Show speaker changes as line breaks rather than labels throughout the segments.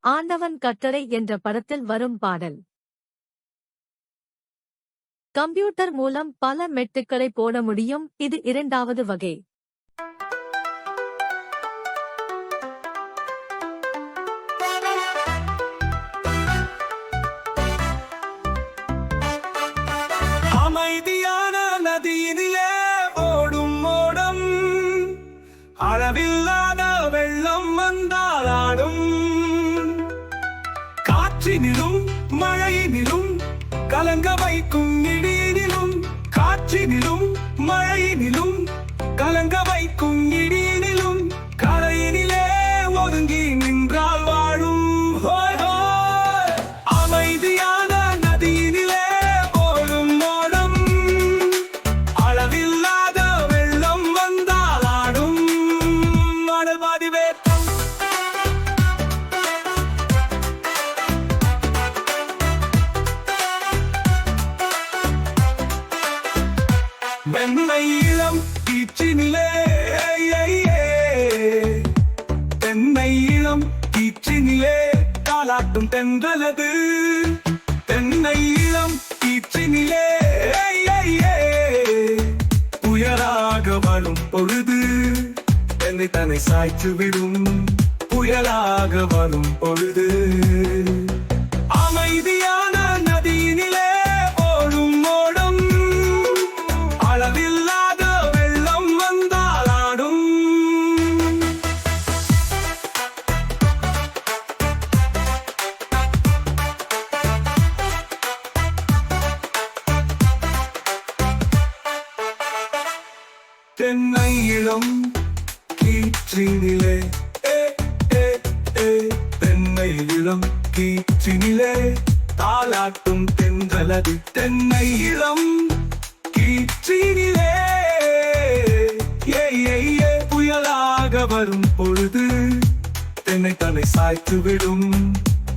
ஆண்டவன் கட்டளை என்ற படத்தில் வரும் பாடல். கம்ப்யூட்டர் மூலம் பல மெட்டுக்களை போட முடியும் இது இரண்டாவது வகை.
அளவில்லாத வெள்ளம் வந்தாலாடும் காற்றினிலும் மழையினிலும் கலங்க வைக்கும் வெண்ணை இளம் கீச்சினிலே ஏய், ஏய், தென்னை இளம் கீச்சினிலே தாலாட்டும் தென்றலது. தென்னை இளம் கீச்சினிலே புயலாக வரும் பொழுது என்னை தன்னை சாய்த்து விடும் புயலாக வரும் பொழுது அளவில்லாத வெள்ளம் வந்தாலாடும் தென்னை இளம் கீற்றினிலே தென்னை இளம் கீற்றினிலே தென்றலது. தென்னை இளம் கீற்றினிலே ஏ, புயலாக வரும் பொழுது தென்னை தன்னை சாய்த்து விடும்.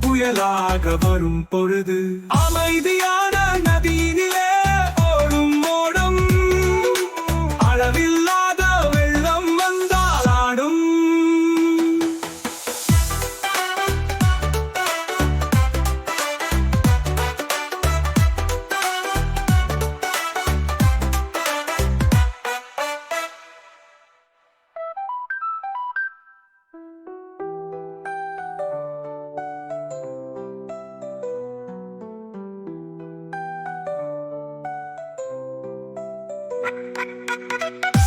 புயலாக வரும் பொழுது அமைதியான Thank you.